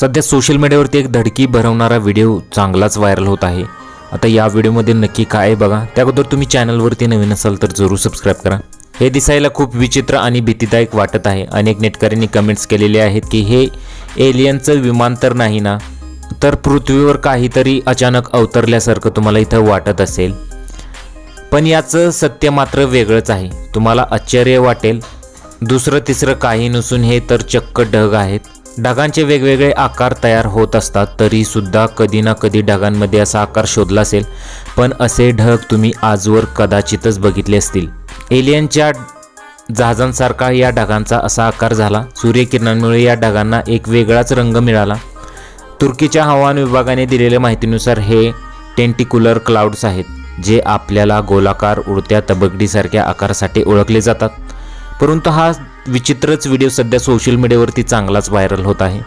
सध्या सोशल मीडियावरती एक धडकी भरवणारा व्हिडिओ चांगलाच व्हायरल होत आहे. आता या व्हिडिओमध्ये नक्की काय आहे बघा. त्याबद्दल तुम्ही चॅनलवरती नवीन असाल तर जरूर सबस्क्राईब करा. हे दिसायला खूप विचित्र आणि भीतीदायक वाटत आहे. अनेक नेटकऱ्यांनी कमेंट्स केलेले आहेत की हे एलियनचं विमान तर नाही ना? तर पृथ्वीवर काहीतरी अचानक अवतरल्यासारखं तुम्हाला इथं वाटत असेल. पण याचं सत्य मात्र वेगळंच आहे. तुम्हाला आश्चर्य वाटेल. दुसरं तिसरं काही नसून हे तर चक्क ढग आहेत. ढगांचे वेगवेगळे आकार तयार होत असतात तरीसुद्धा कधी ना कधी ढगांमध्ये असा आकार शोधला असेल. पण असे ढग तुम्ही आजवर कदाचितच बघितले असतील. एलियनच्या जहाजांसारखा या ढगांचा असा आकार झाला. सूर्यकिरणांमुळे या ढगांना एक वेगळाच रंग मिळाला. तुर्कीच्या हवामान विभागाने दिलेल्या माहितीनुसार हे टेंटिक्युलर क्लाउड्स आहेत जे आपल्याला गोलाकार उडत्या तबकडीसारख्या आकारासाठी ओळखले जातात. परंतु हा विचित्रच व्हिडिओ सध्या सोशल मीडियावरती चांगलाच व्हायरल होत आहे.